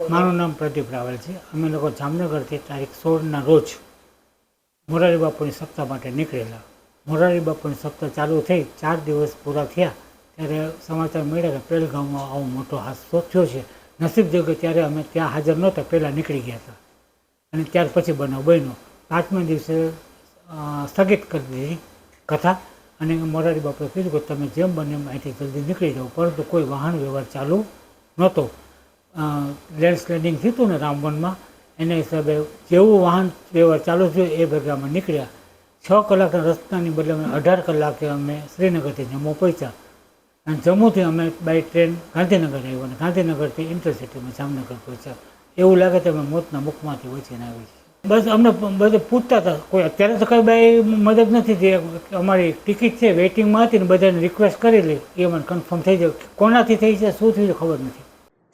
મારું નામ પ્રદીપ રાવલ છે. અમે લોકો જામનગરથી તારીખ સોળના રોજ મોરારી બાપુની સપ્તાહ માટે નીકળેલા. મોરારી બાપુની સપ્તાહ ચાલુ થઈ, ચાર દિવસ પૂરા થયા ત્યારે સમાચાર મળ્યા કે પહેલગામમાં આવો મોટો હાદસો થયો છે. નસીબ જોગે ત્યારે અમે ત્યાં હાજર નહોતા, પહેલાં નીકળી ગયા હતા. અને ત્યાર પછી બનાવ બન્યો. પાંચમા દિવસે સ્થગિત કરી દીધી કથા અને મોરારી બાપુએ કીધું કે તમે જેમ બને એમ અહીંથી જલ્દી નીકળી જાઓ, પરંતુ કોઈ વાહન વ્યવહાર ચાલુ નહોતો. લેન્ડસ્લાઇડિંગ થયું ને રામવનમાં, એના હિસાબે જેવું વાહન વ્યવહાર ચાલુ થયો એ ભેગા અમે નીકળ્યા. છ કલાકના રસ્તાની બદલે અમે અઢાર કલાકે અમે શ્રીનગરથી જમ્મુ પહોંચ્યા. અને જમ્મુથી અમે બાય ટ્રેન ગાંધીનગર આવ્યો અને ગાંધીનગરથી ઇન્ટરસિટીમાં જામનગર પહોંચ્યા. એવું લાગે તો અમે મોતના મુખમાંથી વચીને આવી છીએ. બસ અમને બધે પૂછતા હતા, કોઈ અત્યારે તો કઈ બાઈ મદદ નથી થઈ અમારી ટિકિટ છે વેઇટિંગમાં હતી ને બધાને રિક્વેસ્ટ કરેલી, એ મને કન્ફર્મ થઈ જાય કોનાથી થઈ છે, શું થયું ખબર નથી.